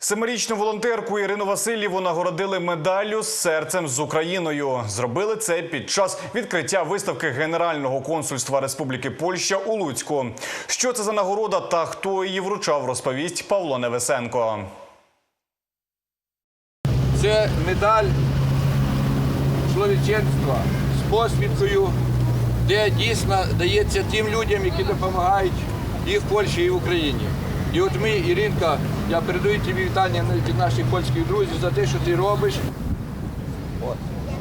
Семирічну волонтерку Ірину Васильєву нагородили медаллю з серцем з Україною. Зробили це під час відкриття виставки Генерального консульства Республіки Польща у Луцьку. Що це за нагорода та хто її вручав, розповість Павло Невесенко. Це медаль чоловіченства з посміткою, де дійсно дається тим людям, які допомагають і в Польщі, і в Україні. І от ми, Іринка, я передаю тобі вітання від наших польських друзів за те, що ти робиш.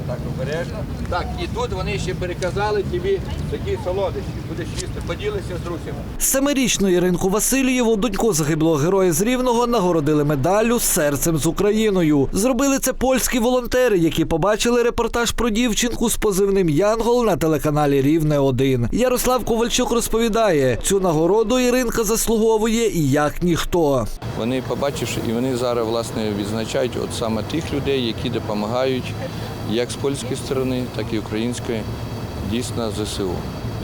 Так обережно. Так, і тут вони ще переказали тобі такі солодощі. Будеш їсти, поділися з друзями. Семирічну Іринку Васильєву, доньку загиблого героя з Рівного, нагородили медаллю серцем з Україною. Зробили це польські волонтери, які побачили репортаж про дівчинку з позивним Янгол на телеканалі Рівне 1 Ярослав Ковальчук розповідає, цю нагороду Іринка заслуговує і як ніхто. Вони побачивши, і вони зараз власне відзначають от саме тих людей, які допомагають як з польської сторони, так і української, дійсно ЗСУ.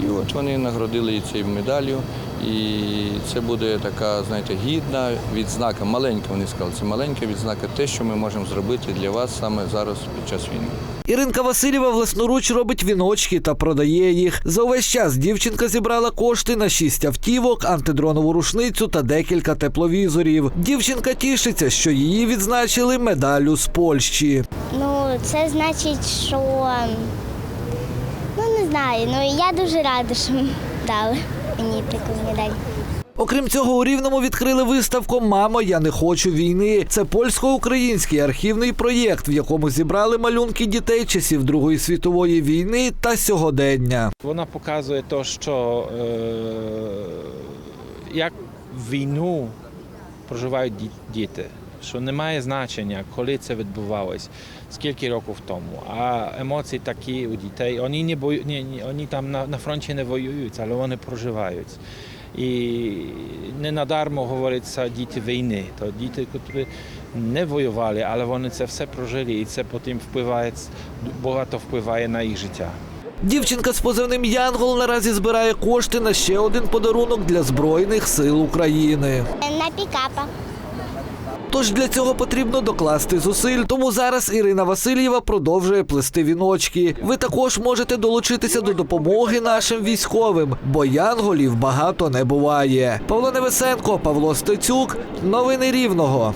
І от вони нагородили її цією медаллю. І це буде така, знаєте, гідна відзнака, маленька, вони сказали, це маленька відзнака, те, що ми можемо зробити для вас саме зараз під час війни. Іринка Васильєва власноруч робить віночки та продає їх. За увесь час дівчинка зібрала кошти на шість автівок, антидронову рушницю та декілька тепловізорів. Дівчинка тішиться, що її відзначили медаллю з Польщі. Ну, це значить, що ну не знаю. Ну я дуже рада, що дали мені таку медаль. Окрім цього, у Рівному відкрили виставку Мамо, я не хочу війни. Це польсько-український архівний проєкт, в якому зібрали малюнки дітей часів Другої світової війни та сьогодення. Вона показує те, що е, як війну проживають діти, що немає значення, коли це відбувалось, скільки років тому. А емоції такі у дітей. Вони не бою, ні, ні, вони там на, на фронті не воюють, але вони проживають. І не надармо говориться діти війни. То діти, які не воювали, але вони це все прожили, і це потім впливає, багато впливає на їх життя. Дівчинка з позивним Янгол наразі збирає кошти на ще один подарунок для Збройних сил України. На пікапа. Тож для цього потрібно докласти зусиль. Тому зараз Ірина Васильєва продовжує плести віночки. Ви також можете долучитися до допомоги нашим військовим, бо янголів багато не буває. Павло Невесенко, Павло Стецюк, новини Рівного.